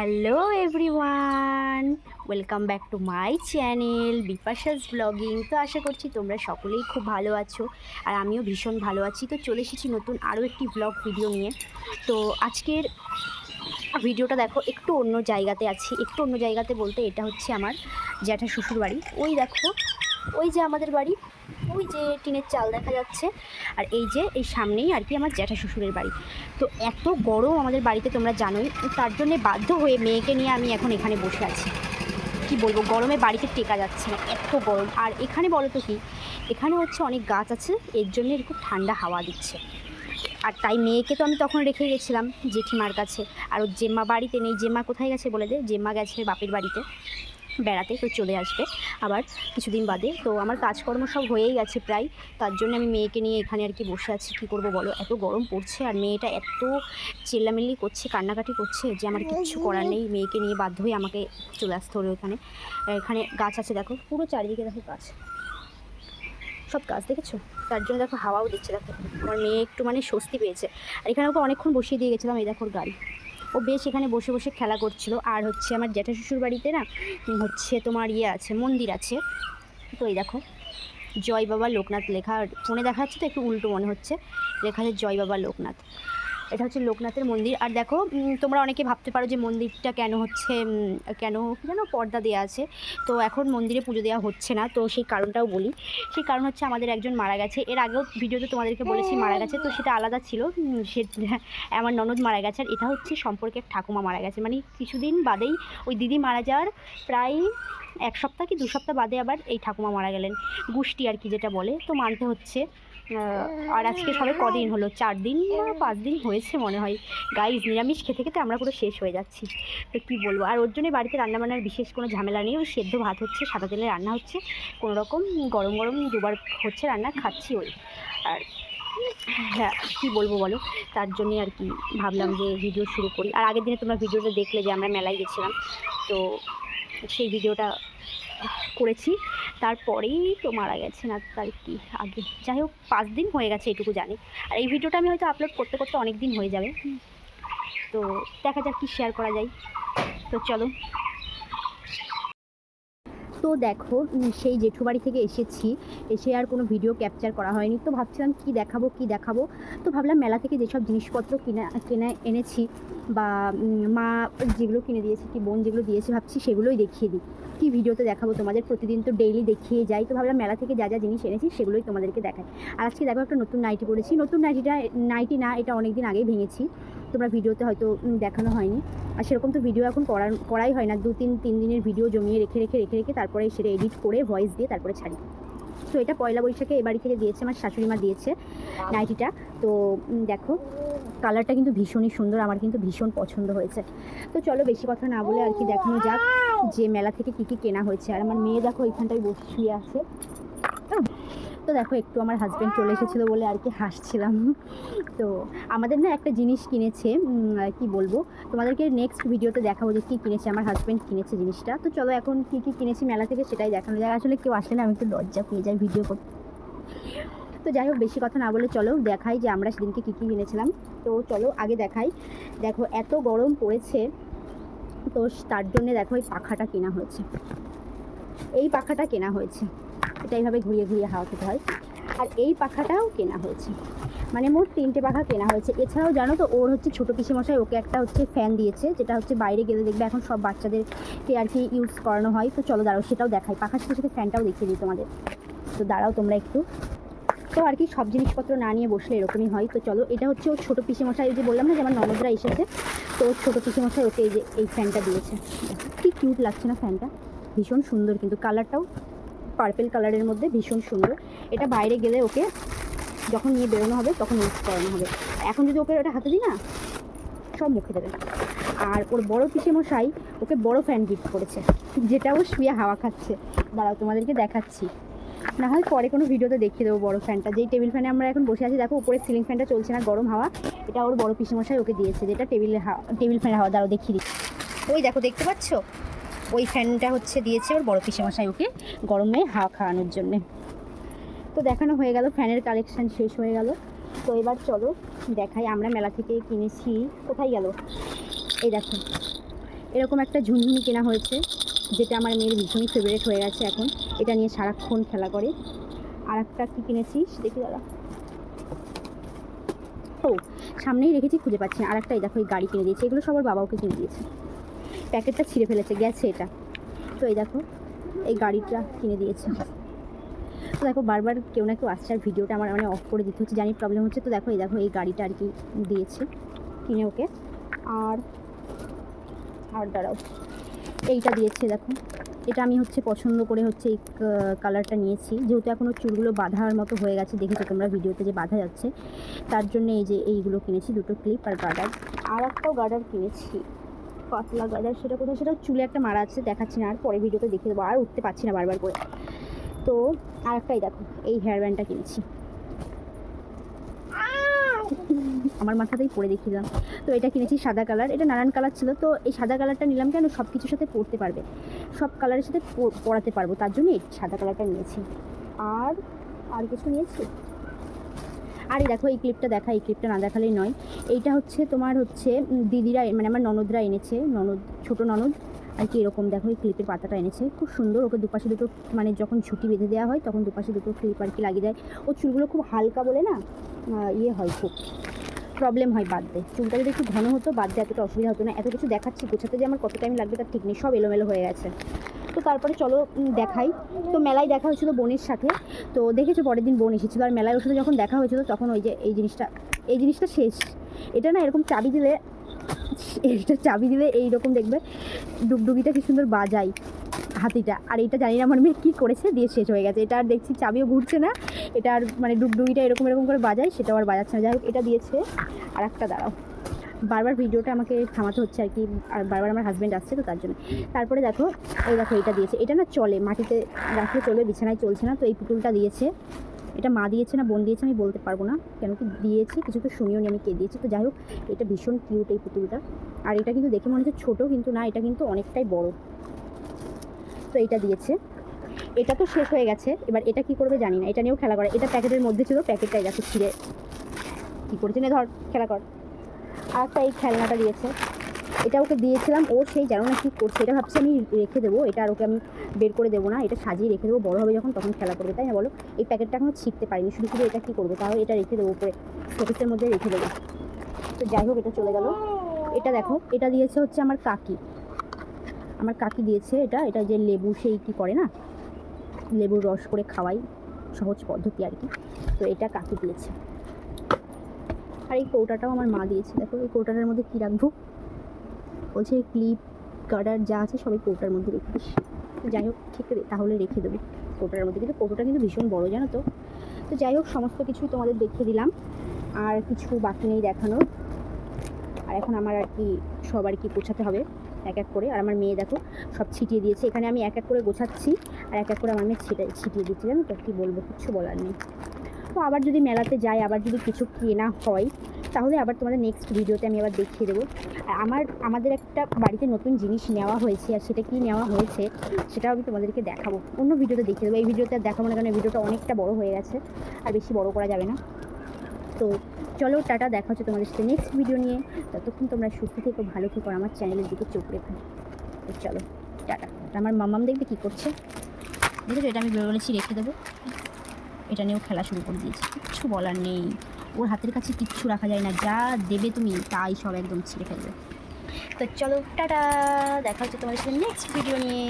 Hello everyone welcome back to my channel Bipasha's blogging তো আশা করছি তোমরা সকলেই খুব ভালো আছো, আর আমিও ভীষণ ভালো আছি। তো চলে এসেছি নতুন আরও একটি ব্লগ ভিডিও নিয়ে। তো আজকের ভিডিওটা দেখো, একটু অন্য জায়গাতে আছি। একটু অন্য জায়গাতে বলতে এটা হচ্ছে আমার জ্যাঠা শ্বশুর বাড়ি ওই দেখো, ওই যে আমাদের বাড়ি ওই যে টিনের চাল দেখা যাচ্ছে। আর এই যে এই সামনেই আর কি আমার জ্যাঠা শ্বশুরের বাড়ি। তো এত গরম আমাদের বাড়িতে তোমরা জানোই, তার জন্যে বাধ্য হয়ে মেয়েকে নিয়ে আমি এখন এখানে বসে আছি। কি বলব, গরমে বাড়িতে টেকা যাচ্ছে না, এত গরম। আর এখানে বলো তো কি, এখানে হচ্ছে অনেক গাছ আছে, এর জন্য খুব ঠান্ডা হাওয়া দিচ্ছে। আর তাই মেয়েকে তো আমি তখন রেখে গেছিলাম জেঠিমার কাছে। আর ওর জেম্মা বাড়িতে নেই, জেম্মা কোথায় গেছে বলে দে? জেম্মা গেছে বাপের বাড়িতে। বেড়াতে তো চলে আসবে আবার কিছুদিন বাদে। তো আমার কাজকর্ম সব হয়েই গেছে প্রায়। তার জন্য আমি মেয়েকে নিয়ে এখানে আর কি বসে আছি। কী করব বলো? এত গরম পড়ছে আর মেয়েটা এত চেল্লামিল্লি করছে, কান্নাকাটি করছে যে আমার কিচ্ছু করার নেই। মেয়েকে নিয়ে বাধ্য হয়ে আমাকে চলে আসতে হলো এখানে। এখানে গাছ আছে দেখো, পুরো চারিদিকে দেখো গাছ। সব গাছ দেখেছ? তার জন্য দেখো হাওয়াও দিচ্ছে। দেখো, আমার মেয়ে একটু মানে স্বস্তি পেয়েছে। আর এখানে ওকে অনেকক্ষণ বসিয়ে দিয়ে গেছিলাম, এই দেখো গাড়ি। ও বেশ এখানে বসে বসে খেলা করছিল। আর হচ্ছে আমার জ্যাঠা শ্বশুর বাড়িতে না হচ্ছে তোমার ইয়ে আছে, মন্দির আছে। তো এই দেখো, জয় বাবা লোকনাথ লেখা ফোনে দেখা যাচ্ছে তো একটু উল্টো মনে হচ্ছে, লেখা আছে জয় বাবা লোকনাথ। এটা হচ্ছে লোকনাথের মন্দির। আর দেখো তোমরা অনেকে ভাবতে পারো যে মন্দিরটা কেন হচ্ছে কেন যেন পর্দা দেওয়া আছে। তো এখন মন্দিরে পুজো দেওয়া হচ্ছে না, তো সেই কারণটাও বলি। সেই কারণ হচ্ছে আমাদের একজন মারা গেছে। এর আগেও ভিডিওতে তোমাদেরকে বলেছি মারা গেছে, তো সেটা আলাদা ছিল। সে, আমার ননদ মারা গেছে, আর এটা হচ্ছে সম্পর্কের ঠাকুমা মারা গেছে। মানে কিছুদিন বাদেই ওই দিদি মারা যাওয়ার প্রায় এক সপ্তাহ কি দু সপ্তাহ বাদে আবার এই ঠাকুমা মারা গেলেন। গুষ্টি আর কি যেটা বলে, তো মানতে হচ্ছে। আর আজকে সবে কদিন হলো? চার দিন পাঁচ দিন হয়েছে মনে হয়। গাইজ নিরামিষ খেতে খেতে আমরা পুরো শেষ হয়ে যাচ্ছি। তো কী বলব? আর ওর জন্যই বাড়িতে রান্নাবান্নার বিশেষ কোনো ঝামেলা নেই। ওই সেদ্ধ ভাত হচ্ছে, সাদা তেলে রান্না হচ্ছে। কোনো রকম গরম গরম দুবার হচ্ছে রান্না, খাচ্ছি ওই। আর হ্যাঁ কী বলব বলো? তার জন্যে আর কি ভাবলাম যে ভিডিও শুরু করি। আর আগের দিনে তোমরা ভিডিওটা দেখলে যে আমরা মেলায় গেছিলাম, তো সেই ভিডিওটা করেছি। তারপরেই তো মারা গেছে না তার কি আগে। যাই হোক, পাঁচ দিন হয়ে গেছে এটুকু জানি। আর এই ভিডিওটা আমি হয়তো আপলোড করতে করতে অনেক দিন হয়ে যাবে। তো দেখা যাক কি শেয়ার করা যায়। তো চলো। তো দেখো সেই জেঠু বাড়ি থেকে এসেছি। এসে আর কোনো ভিডিও ক্যাপচার করা হয়নি। তো ভাবছিলাম কি দেখাবো কি দেখাবো? তো ভাবলাম মেলা থেকে যেসব জিনিসপত্র কিনে কিনে, এনেছি বা মা যেগুলো কিনে দিয়েছে, কি বোন যেগুলো দিয়েছে, ভাবছি সেগুলোই দেখিয়ে দিই। কি ভিডিওতে দেখাবো? তোমাদের প্রতিদিন তো ডেইলি দেখিয়ে যাই। তো ভাবলাম মেলা থেকে যা যা জিনিস এনেছি, সেগুলোই তোমাদেরকে দেখাই। আর আজকে দেখো একটা নতুন নাইটি পরেছি। নতুন নাইটিটা, নাইটি না, এটা অনেক দিন আগেই ভেঙেছি। তোমরা ভিডিওতে হয়তো দেখানো হয়নি। আর সেরকম তো ভিডিও এখন করা করাই হয় না। দু তিন তিন দিনের ভিডিও জমিয়ে রেখে রেখে রেখে রেখে তারপরে সেটা এডিট করে ভয়েস দিয়ে তারপরে ছাড়ি। তো এটা পয়লা বৈশাখে এ বাড়ি থেকে দিয়েছে, আমার শাশুড়ি মা দিয়েছে নাইটিটা। তো দেখো কালারটা কিন্তু ভীষণই সুন্দর। আমার কিন্তু ভীষণ পছন্দ হয়েছে। তো চলো বেশি কথা না বলে আর কি দেখানো যাক। যে মেলা থেকে কী কী কেনা হয়েছে। আর আমার মেয়ে দেখো এখানটায় বসে শুয়ে আছে। তো দেখো, একটু আমার হাজব্যান্ড চলে এসেছিল বলে আর কি হাসছিলাম। তো আমাদের না একটা জিনিস কিনেছে কি বলব, তোমাদেরকে নেক্সট ভিডিওতে দেখাবো যে কী কিনেছে আমার হাজব্যান্ড কিনেছে জিনিসটা। তো চলো এখন কী কী কিনেছি মেলা থেকে সেটাই দেখানো যায় আসলে কেউ আসলে না, আমি একটু লজ্জা পেয়ে যাই ভিডিও করতে। তো যাই হোক, বেশি কথা না বলে চলো দেখাই যে আমরা সেদিনকে কী কী কিনেছিলাম। তো চলো আগে দেখাই। দেখো, এত গরম পড়েছে। তো তার জন্যে দেখো এই পাখাটা কেনা হয়েছে। এই পাখাটা কেনা হয়েছে। এটা এইভাবে ঘুরিয়ে ঘুরিয়ে হাওয়া খেতে হয়। আর এই পাখাটাও কেনা হয়েছে। মানে মোট তিনটে পাখা কেনা হয়েছে। এছাড়াও জানো তো, ওর হচ্ছে ছোটো পিসিমশাই ওকে একটা হচ্ছে ফ্যান দিয়েছে, যেটা হচ্ছে বাইরে গেলে দেখবে এখন সব বাচ্চাদেরকে আর কি ইউজ করানো হয়। তো চলো দাঁড়াও, সেটাও দেখাই। পাখার সাথে সাথে ফ্যানটাও দেখিয়ে দিই তোমাদের। তো দাঁড়াও তোমরা একটু। তো আর কি সব জিনিসপত্র না নিয়ে বসলে এরকমই হয়। তো চলো, এটা হচ্ছে ওর ছোটো পিসিমশাই যে বললাম না যে আমার ননদরা এসেছে, তো ওর ছোটো পিসিমশাই ওকে এই যে, এই ফ্যানটা দিয়েছে। কি কিউট লাগছে না ফ্যানটা? ভীষণ সুন্দর কিন্তু কালারটাও পার্পেল কালারের মধ্যে ভীষণ সুন্দর। এটা বাইরে গেলে ওকে যখন নিয়ে বেরোনো হবে, তখন ইউজ করানো হবে। এখন যদি ওকে ওটা হাতে দিই না, সব মুখে দেবে। আর ওর বড় পিসে মশাই ওকে বড় ফ্যান গিফট করেছে, যেটা ও শুয়ে হাওয়া খাচ্ছে। দাঁড়াও তোমাদেরকে দেখাচ্ছি। না হয় পরে কোনো ভিডিওতে দেখিয়ে দেবো বড় ফ্যানটা। যেই টেবিল ফ্যানে আমরা এখন বসে আছি, দেখো উপরে সিলিং ফ্যানটা চলছে না, গরম হাওয়া। এটা ওর বড় পিসে মশাই ওকে দিয়েছে, যেটা হাওয়া টেবিল ফ্যানের হাওয়া, দাঁড়াও দেখিয়ে দিই ওই দেখো, দেখতে পাচ্ছ? ওই ফ্যানটা হচ্ছে দিয়েছে ওর বড় পিসে মশাই ওকে গরমে হাওয়া খাওয়ানোর জন্যে। তো দেখানো হয়ে গেল, ফ্যানের কালেকশান শেষ হয়ে গেল। তো এবার চলো দেখাই, আমরা মেলা থেকে কিনেছি। কোথায় গেল? এই দেখো। এরকম একটা ঝুনঝুনি কেনা হয়েছে, যেটা আমার মেয়ের ভীষণই ফেভারিট হয়ে গেছে এখন। এটা নিয়ে সারাক্ষণ খেলা করে। আর একটা কী কিনেছিস? দেখি দাদা। ও, সামনেই রেখেছি, খুঁজে পাচ্ছি আর একটা এই দেখো, এই গাড়ি কিনে দিয়েছে। এগুলো সবার বাবা ওকে কিনে দিয়েছে। প্যাকেটটা ছিঁড়ে ফেলেছে, গেছে এটা। তো এই দেখো, এই গাড়িটা কিনে দিয়েছে। তো দেখো, বারবার কেউ না কেউ আসছে, আর ভিডিওটা আমার মানে অফ করে দিতে হচ্ছে, জানি প্রবলেম হচ্ছে। তো দেখো, এই দেখো, এই গাড়িটা আর কি দিয়েছে, কিনে ওকে। আর আর দাঁড়াও। এইটা দিয়েছে, দেখো। এটা আমি হচ্ছে পছন্দ করে হচ্ছে এই কালারটা নিয়েছি। যেহেতু এখনও চুলগুলো বাঁধার মতো হয়ে গেছে, দেখেছ তোমরা ভিডিওতে যে বাঁধা যাচ্ছে। তার জন্য এই যে এইগুলো কিনেছি, দুটো ক্লিপ আর গার্ডার। আর একটাও গার্ডার কিনেছি। পাতলা গার্ডার সেটা কোথায়? সেটা চুলে একটা মারা আছে, দেখাচ্ছি না। আর পরে ভিডিওতে দেখে দেবো। আর উঠতে পারছি না বারবার করে। তো আর একটাই দেখো, এই হেয়ার ব্যান্ডটা কিনেছি। আমার মাথাতেই পরে দেখিলাম। তো এটা কিনেছি সাদা কালার, এটা নানান কালার ছিল, তো এই সাদা কালারটা নিলাম কেন? সব কিছুর সাথে পরতে পারবে। সব কালারের সাথে পরাতে পারব, তার জন্য এই সাদা কালারটা নিয়েছি। আর আর কিছু নিয়েছি? আর দেখো, এই ক্লিপটা দেখা, এই ক্লিপটা না দেখালেই নয়। এইটা হচ্ছে তোমার হচ্ছে দিদিরা মানে আমার ননদরা এনেছে, ননদ, ছোট ননদ। আর কি এরকম, দেখো, এই ক্লিপের পাতাটা এনেছে। খুব সুন্দর, ওকে দুপাশে দুটো মানে যখন ছুটি বেঁধে দেওয়া হয়, তখন দুপাশে দুটো ক্লিপ আর কি লাগিয়ে দেয়। ও চুলগুলো খুব হালকা বলে না ইয়ে হয় খুব। প্রবলেম হয় বাদতে চুলটা যদি একটু ঘন হতো বাদতে এতটা অসুবিধা হতো না। এত কিছু দেখাচ্ছি, গোছাতে যে আমার কত টাইম লাগবে, তার ঠিক নেই, সব এলোমেলো হয়ে গেছে। তো তারপরে চলো দেখাই। তো মেলায় দেখা হয়েছিল বোনের সাথে। তো দেখেছ পরের দিন বোন এসেছিল। আর মেলায় ওর সাথে যখন দেখা হয়েছিল, তখন ওই যে এই জিনিসটা এই জিনিসটা শেষ। এটা না এরকম চাবি দিলে, এটা চাবি দিলে এইরকম দেখবে, ডুগডুগিটা কি সুন্দর বাজাই হাতিটা। আর এটা জানি না আমার মেয়ে কী করেছে, দিয়ে শেষ হয়ে গেছে। এটা আর দেখছি চাবিও ঘুরছে না। এটা আর মানে ডুগডুগিটা এরকম এরকম করে বাজায়, সেটাও আর বাজাচ্ছে না। যাই হোক, এটা দিয়েছে। আর একটা দাঁড়াও। বারবার ভিডিওটা আমাকে থামাতে হচ্ছে আর কি, আর বারবার আমার হাজব্যান্ড আসছে তো তার জন্য। তারপরে দেখো, এই দেখো, এটা দিয়েছে। এটা না চলে, মাটিতে রাখলে চলবে, বিছানায় চলছে না, তো এই পুতুলটা দিয়েছে। এটা মা দিয়েছে না বোন দিয়েছে, আমি বলতে পারব না, কেন কি দিয়েছে, কিছু তো শুনিও আমি কে দিয়েছি। তো যাই হোক, এটা ভীষণ কিউট এই পুতুলটা। আর এটা কিন্তু দেখে মনে হচ্ছে ছোটো, কিন্তু না, এটা কিন্তু অনেকটাই বড়। তো এটা দিয়েছে। এটা তো শেষ হয়ে গেছে। এবার এটা কি করবে জানি না, এটা নিয়েও খেলা করে। এটা প্যাকেটের মধ্যে ছিল, প্যাকেটটাই দেখো ছিঁড়ে। কী করেছে না ধর, খেলা কর। আর একটা এই খেলনাটা দিয়েছে। এটা ওকে দিয়েছিলাম, ও সেই জানো না কী করছে, এটা ভাবছি আমি রেখে দেবো, এটা আর ওকে আমি বের করে দেবো না, এটা সাজিয়ে রেখে দেবো, বড়ো হবে যখন তখন খেলা করবে, তাই না বলো? এই প্যাকেটটা এখনও ছিঁড়তে পারিনি, শুধু শুধু এটা কী করব তাহলে এটা রেখে দেবো উপরে শোকেসের মধ্যে রেখে দেবো। তো যাই হোক, এটা চলে গেল। এটা দেখো, এটা দিয়েছে হচ্ছে আমার কাকি। আমার কাকি দিয়েছে এটা এটা যে লেবু সেই কী করে না? লেবুর রস করে খাওয়াই সহজ পদ্ধতি আর কি। তো এটা কাকি দিয়েছে? আর এই কৌটাটাও আমার মা দিয়েছে। দেখো, এই কৌটাটার মধ্যে কী রাখব? বলছে ক্লিপ, গার্ডার যা আছে সবাই কৌটার মধ্যে রেখে দিস। যাই হোক ঠিক তাহলে রেখে দেবো কৌটার মধ্যে। কিন্তু কৌটোটা কিন্তু ভীষণ বড়, জানো তো? তো যাই হোক, সমস্ত কিছুই তোমাদের দেখিয়ে দিলাম। আর কিছু বাকি নেই দেখানোর। আর এখন আমার আর কি, সব আর কি গোছাতে হবে, এক এক করে। আর আমার মেয়ে দেখো, সব ছিটিয়ে দিয়েছে। এখানে আমি এক এক করে গোছাচ্ছি, আর এক এক করে আমার মেয়ে ছিটে, ছিটিয়ে দিচ্ছি। জানো তো কী বলব, কিচ্ছু বলার নেই। তো আবার যদি মেলাতে যাই, আবার যদি কিছু কেনা হয়, তাহলে আবার তোমাদের নেক্সট ভিডিওতে আমি আবার দেখিয়ে দেবো। আর আমার, আমাদের একটা বাড়িতে নতুন জিনিস নেওয়া হয়েছে, আর সেটা কি নেওয়া হয়েছে, সেটাও আমি তোমাদেরকে দেখাবো। অন্য ভিডিওতে দেখিয়ে দেবো। এই ভিডিওতে আর দেখাবো না, কারণ ভিডিওটা অনেকটা বড় হয়ে গেছে, আর বেশি বড় করা যাবে না। তো চলো টাটা, দেখা হচ্ছে তোমাদের সাথে নেক্সট ভিডিও নিয়ে। ততক্ষণ তোমরা সুস্থ থেকো, ভালো থেকো আমার চ্যানেলের দিকে চোখ রেখো। তো চলো, টাটা। আমার মামাম দেখবে কী করছে? দেখেছ এটা আমি বলেছি রেখে দেবো। এটা নিয়েও খেলা শুরু করে দিয়েছি। কিচ্ছু বলার নেই। ওর হাতের কাছে কিচ্ছু রাখা যায় না। যা দেবে তুমি, তাই সব একদম ছিঁড়ে ফেলবে। তো চলো, টাটা। দেখা হচ্ছে তোমাদের সাথে নেক্সট ভিডিও নিয়ে।